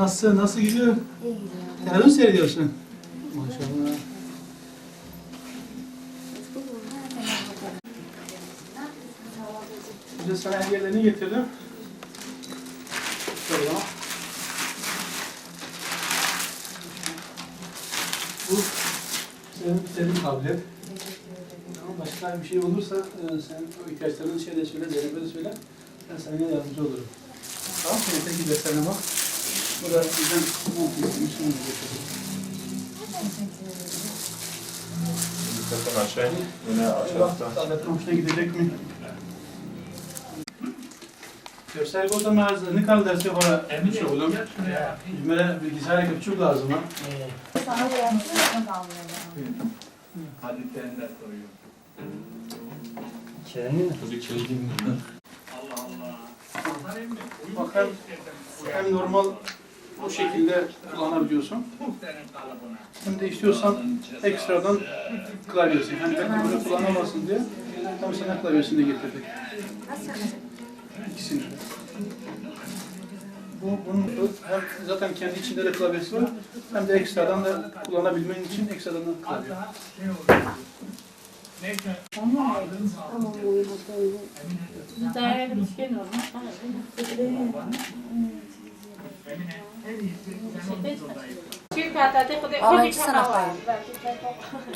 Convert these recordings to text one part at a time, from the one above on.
Nasıl, nasıl gidiyor? İyi gidiyor. Televizyon seyrediyorsun. Maşallah. De sana hediyelerini getirdim. Şöyle. Bu senin, senin tablet. Ama başka bir şey olursa e, sen o ihtiyaçlarını şeyde söyle, Zeynep'e de söyle. Ben sana yardımcı olurum. Tamam mı? Öteki defterine bak. Bu da bizden mont istemişim. onu getirdim. Zaten aşağı in. Yine Bak, aşağıda. tabletin hoşuna gidecek mi? Gösterge o zaman ne kadar dersi var? Emin oğlum. Yüzmere bilgisayar küçük lazım ha. Sana yaptım kalmıyor. Haditten de koyuyor. Bak hem, hem normal bu şekilde kullanabiliyorsun. Hem de istiyorsan ekstradan klavyesi. Hem de böyle kullanamazsın diye hem sana klavyesini de getirdik. İkisini. Bu, bunun hem zaten kendi içinde de klavyesi var hem de ekstradan da kullanabilmen için ekstradan da klavye. Daire bir şey normal. 10. sınıftayım.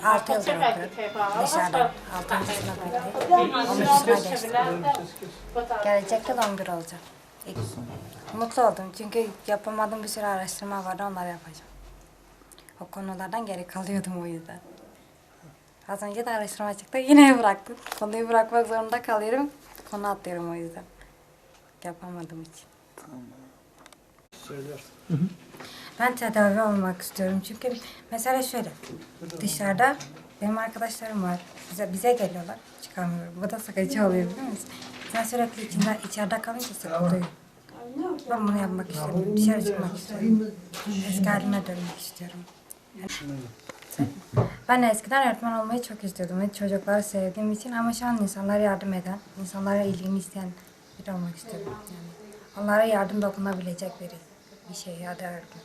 6 yıldır okuyorum. Dışarıda 6. sınıf bitti. 10. sınıfa geçtim. Gelecek yıl 11 olacak. Mutlu oldum çünkü yapamadığım bir sürü araştırma vardı onları yapacağım. O konulardan geri kalıyordum o yüzden. Az önce de araştırma çıktı yine bıraktım. Konuyu bırakmak zorunda kalıyorum. Konu atlıyorum o yüzden. Yapamadım hiç. Tamam. İçin. Ben tedavi olmak istiyorum çünkü mesela şöyle dışarıda benim arkadaşlarım var bize bize geliyorlar çıkamıyorum bu da sıkıcı oluyor biliyor musun? Sen sürekli içinde içeride kalınca sıkılıyor. Ben bunu yapmak istiyorum dışarı çıkmak istiyorum eski halime dönmek istiyorum. Ben eskiden öğretmen olmayı çok istiyordum ve çocukları sevdiğim için ama şu an insanlara yardım eden, insanlara ilgini isteyen biri olmak istiyorum. Yani onlara yardım dokunabilecek biri, bir şey ya öğretmen.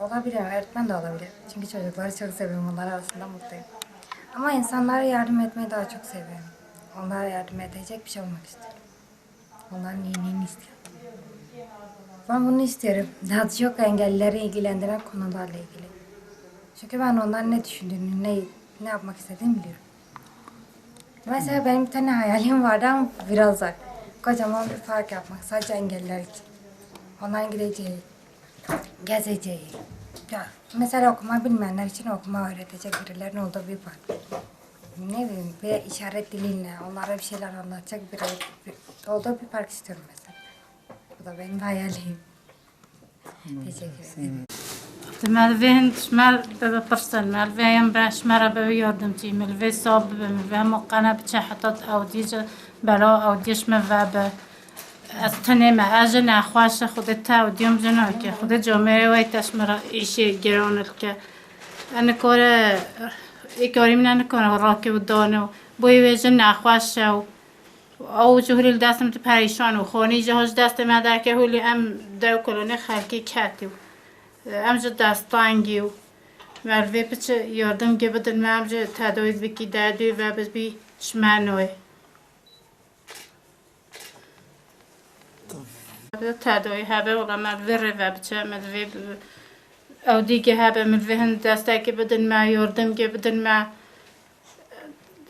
Olabilir, öğretmen de olabilir. Çünkü çocukları çok seviyorum, onlar arasında mutluyum. Ama insanlara yardım etmeyi daha çok seviyorum. Onlara yardım edecek bir şey olmak istiyorum. Onların iyiliğini istiyorum. Ben bunu istiyorum. Daha çok engellileri ilgilendiren konularla ilgili. Çünkü ben onların ne düşündüğünü, ne, ne yapmak istediğini biliyorum. Mesela benim bir tane hayalim vardı ama biraz uzak. Kocaman bir park yapmak sadece engelliler için. Onların gideceği, gezeceği. Ya, mesela okuma bilmeyenler için okuma öğretecek birilerin olduğu bir park. Ne bileyim bir işaret diliyle onlara bir şeyler anlatacak bir, bir olduğu bir park istiyorum mesela. Bu da benim hayalim. Teşekkür ederim. ملوین شمر به بپرسن ملوین به شمر به یاردمچی ملوی صاب به ملوی مقنع بچه حتی اودیج بلا اودیش و به از ما اجل نخواش خود تا اودیم جنا که خود جامعه و تشمر ایشی گرانل که. انا کار ای کاری من نکنه راکی و دانه و بوی نخواش و او جهوری دستم تو پریشان و خانی جهاز دست من در که هولی ام دو کلونه خلکی کتی و امجا دستانگی و مروی پچه یاردم گه بدن و امجا تداوی بکی دردوی و بز بی شمنوی تداوی هبه ولا مروی رو و بچه مروی او دیگه هبه مروی هند دسته که بدن ما یاردم گه بدن ما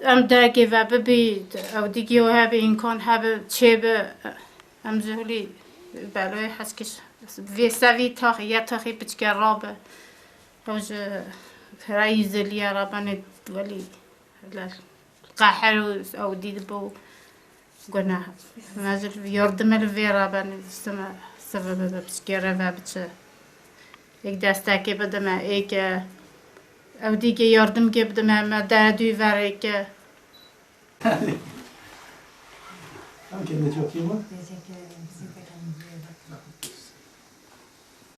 ام درگه و ببی او دیگه و هبه کن هبه چه به ام جهولی بلای هست که وی سوی تاخی یا تاخی بچکر رابه روز رئیز لیا رابان ولی قحر او دید بو günah. Mecil yardım el vera ben isteme sebebi de psikere ve biçe. Ek destek ebedeme ek ev dige yardım gebedeme ama derdi ver ek. Hangi de çok iyi mi? Teşekkür ederim.